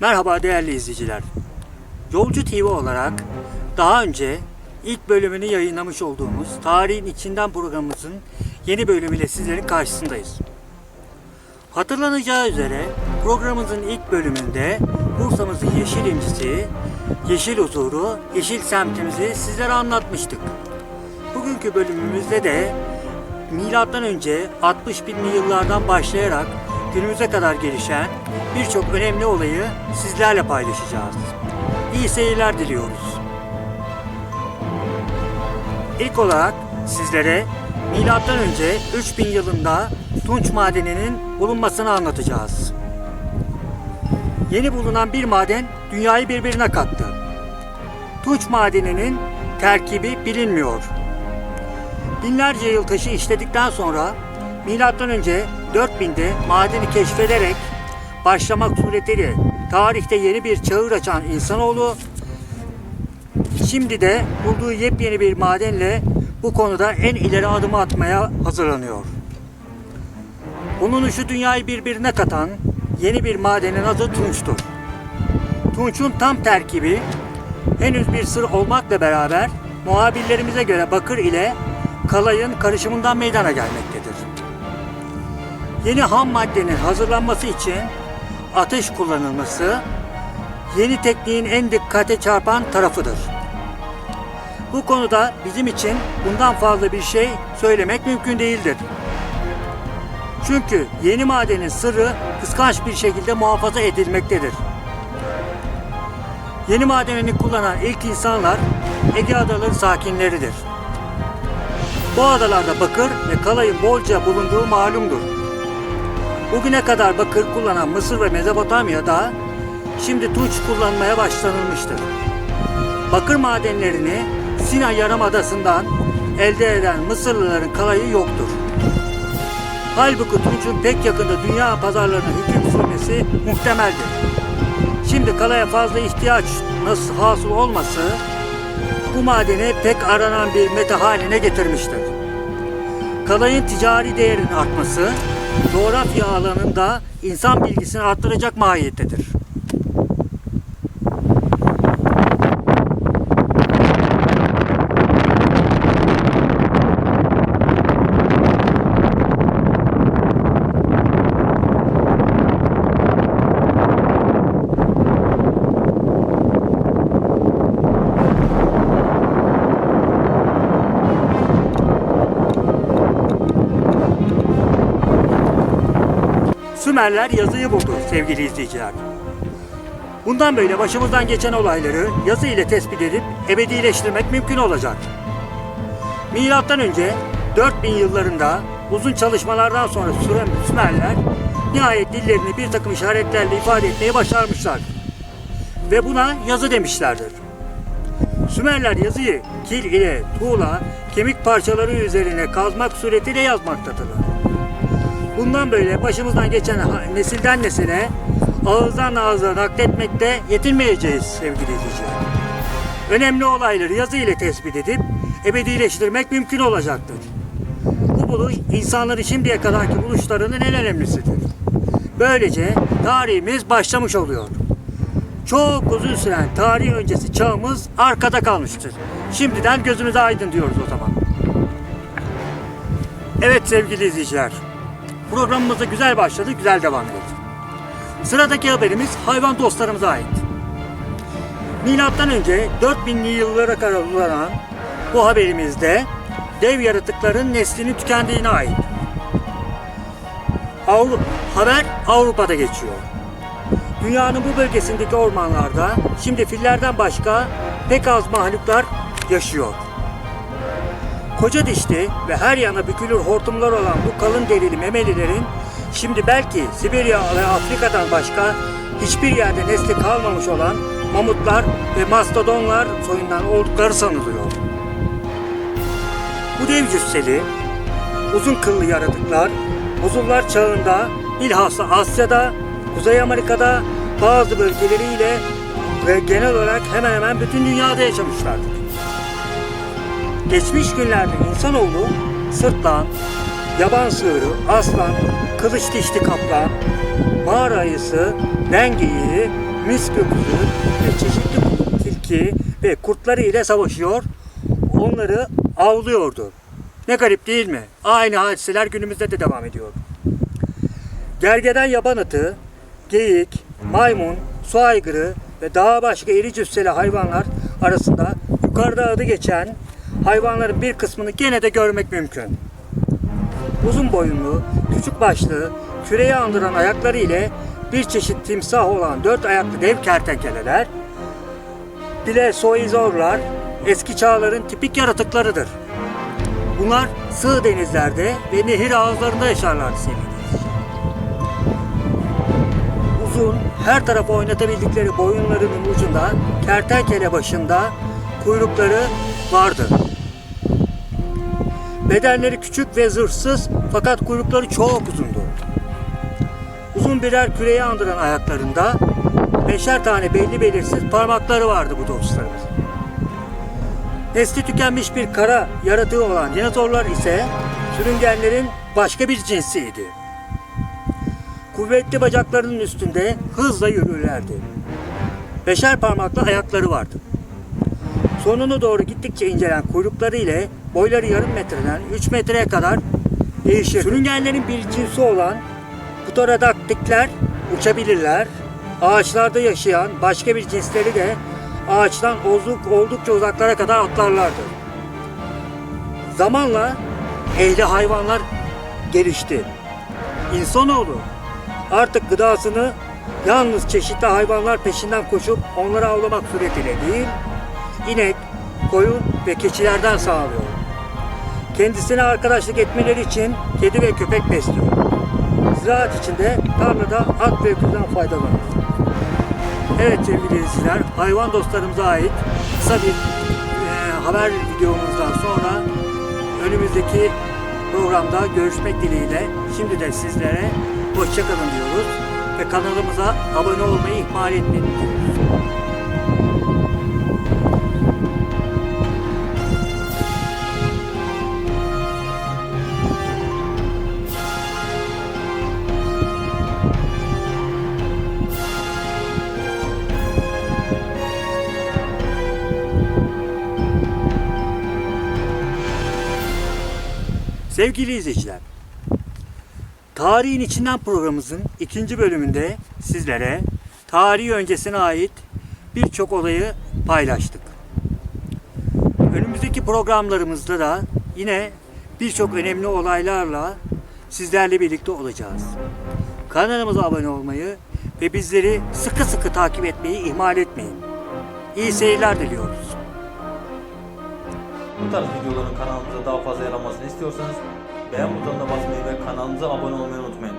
Merhaba değerli izleyiciler. Yolcu TV olarak daha önce ilk bölümünü yayınlamış olduğumuz Tarihin İçinden programımızın yeni bölümüyle sizlerin karşısındayız. Hatırlanacağı üzere programımızın ilk bölümünde Bursa'mızın yeşil incisi, yeşil huzuru, yeşil semtimizi sizlere anlatmıştık. Bugünkü bölümümüzde de milattan önce 60 binli yıllardan başlayarak günümüze kadar gelişen birçok önemli olayı sizlerle paylaşacağız. İyi seyirler diliyoruz. İlk olarak sizlere milattan önce 3000 yılında Tunç madeninin bulunmasını anlatacağız. Yeni bulunan bir maden dünyayı birbirine kattı. Tunç madeninin terkibi bilinmiyor. Binlerce yıl taşı işledikten sonra milattan önce 4000'de madeni keşfederek başlamak suretiyle tarihte yeni bir çağır açan insanoğlu şimdi de bulduğu yepyeni bir madenle bu konuda en ileri adımı atmaya hazırlanıyor. Bulunuşu dünyayı birbirine katan yeni bir madenin adı tunçtur. Tunç'un tam terkibi henüz bir sır olmakla beraber muhabirlerimize göre bakır ile kalayın karışımından meydana gelmektedir. Yeni ham maddenin hazırlanması için ateş kullanılması yeni tekniğin en dikkate çarpan tarafıdır. Bu konuda bizim için bundan fazla bir şey söylemek mümkün değildir. Çünkü yeni madenin sırrı kıskanç bir şekilde muhafaza edilmektedir. Yeni madenini kullanan ilk insanlar Ege Adaları sakinleridir. Bu adalarda bakır ve kalayın bolca bulunduğu malumdur. Bugüne kadar bakır kullanan Mısır ve Mezopotamya'da şimdi tunç kullanmaya başlanılmıştır. Bakır madenlerini Sina Yarımadası'ndan elde eden Mısırlıların kalayı yoktur. Halbuki tunçun pek yakında dünya pazarlarına hüküm sürmesi muhtemeldir. Şimdi kalaya fazla ihtiyaç nasıl hasıl olması bu madeni pek aranan bir meta haline getirmiştir. Kalayın ticari değerinin artması, coğrafya alanında insan bilgisini arttıracak mahiyettedir. Sümerler yazıyı buldu sevgili izleyiciler. Bundan böyle başımızdan geçen olayları yazı ile tespit edip ebedileştirmek mümkün olacak. Milattan önce 4000 yıllarında uzun çalışmalardan sonra süren Sümerler nihayet dillerini bir takım işaretlerle ifade etmeyi başarmışlar. Ve buna yazı demişlerdir. Sümerler yazıyı kil ile tuğla, kemik parçaları üzerine kazmak suretiyle yazmaktadırlar. Bundan böyle başımızdan geçen nesilden nesile ağızdan ağza nakletmekte yetinmeyeceğiz sevgili izleyiciler. Önemli olayları yazı ile tespit edip ebedileştirmek mümkün olacaktır. Bu buluş insanların şimdiye kadarki buluşlarının en önemlisidir. Böylece tarihimiz başlamış oluyor. Çok uzun süren tarih öncesi çağımız arkada kalmıştır. Şimdiden gözümüz aydın diyoruz o zaman. Evet sevgili izleyiciler, Programımıza güzel başladı, güzel devam edecek. Sıradaki haberimiz hayvan dostlarımıza ait. Milattan önce 4000'li yıllara kadar uzanan bu haberimizde dev yaratıkların neslinin tükendiğine ait. Avru- haber Avrupa'da geçiyor. Dünyanın bu bölgesindeki ormanlarda şimdi fillerden başka pek az mahluklar yaşıyor. Koca dişli ve her yana bükülür hortumlar olan bu kalın derili memelilerin şimdi belki Sibirya ve Afrika'dan başka hiçbir yerde nesli kalmamış olan mamutlar ve mastodonlar soyundan oldukları sanılıyor. Bu dev cüsseli, uzun kıllı yaratıklar buzullar çağında bilhassa Asya'da, Kuzey Amerika'da bazı bölgeleriyle ve genel olarak hemen hemen bütün dünyada yaşamışlardır. Geçmiş günlerde insanoğlu sırtlan, yaban sığırı, aslan, kılıç dişli kaplan, mağara ayısı, dengeyi, mis gökyüzü ve çeşitli tilki ve kurtları ile savaşıyor, onları avlıyordu. Ne garip değil mi? Aynı hadiseler günümüzde de devam ediyor. Gergeden yaban atı, geyik, maymun, su aygırı ve daha başka iri cüsseli hayvanlar arasında yukarıda adı geçen hayvanların bir kısmını gene de görmek mümkün. Uzun boyunlu, küçük başlı, küreyi andıran ayakları ile bir çeşit timsah olan dört ayaklı dev kertenkeleler, plesiosaurlar eski çağların tipik yaratıklarıdır. Bunlar sığ denizlerde ve nehir ağızlarında yaşarlar sevgili. Uzun, her tarafa oynatabildikleri boyunlarının ucunda kertenkele başında kuyrukları vardır. Bedenleri küçük ve zırhsız fakat kuyrukları çok uzundu. Uzun birer küreyi andıran ayaklarında beşer tane belli belirsiz parmakları vardı bu dostlarımız. Nesli tükenmiş bir kara yaratığı olan dinozorlar ise sürüngenlerin başka bir cinsiydi. Kuvvetli bacaklarının üstünde hızla yürürlerdi. Beşer parmaklı ayakları vardı. Sonunu doğru gittikçe incelen kuyrukları ile boyları yarım metreden 3 metreye kadar değişir. Sürüngenlerin bir cinsi olan pterodaktikler uçabilirler. Ağaçlarda yaşayan başka bir cinsleri de ağaçtan olduk, oldukça uzaklara kadar atlarlardı. Zamanla ehli hayvanlar gelişti. İnsanoğlu artık gıdasını yalnız çeşitli hayvanlar peşinden koşup onları avlamak suretiyle değil, inek, koyun ve keçilerden sağlıyor. Kendisine arkadaşlık etmeleri için kedi ve köpek besliyor. Ziraat içinde tarlada at ve öküzden faydalanır. Evet sevgili izleyiciler, hayvan dostlarımıza ait kısa bir e, haber videomuzdan sonra önümüzdeki programda görüşmek dileğiyle şimdi de sizlere hoşçakalın diyoruz ve kanalımıza abone olmayı ihmal etmeyin diyoruz. Sevgili izleyiciler, Tarihin İçinden programımızın ikinci bölümünde sizlere tarihi öncesine ait birçok olayı paylaştık. Önümüzdeki programlarımızda da yine birçok önemli olaylarla sizlerle birlikte olacağız. Kanalımıza abone olmayı ve bizleri sıkı sıkı takip etmeyi ihmal etmeyin. İyi seyirler diliyoruz. Bu tarz videoların kanalımıza daha fazla yer istiyorsanız beğen butonuna basmayı ve kanalımıza abone olmayı unutmayın.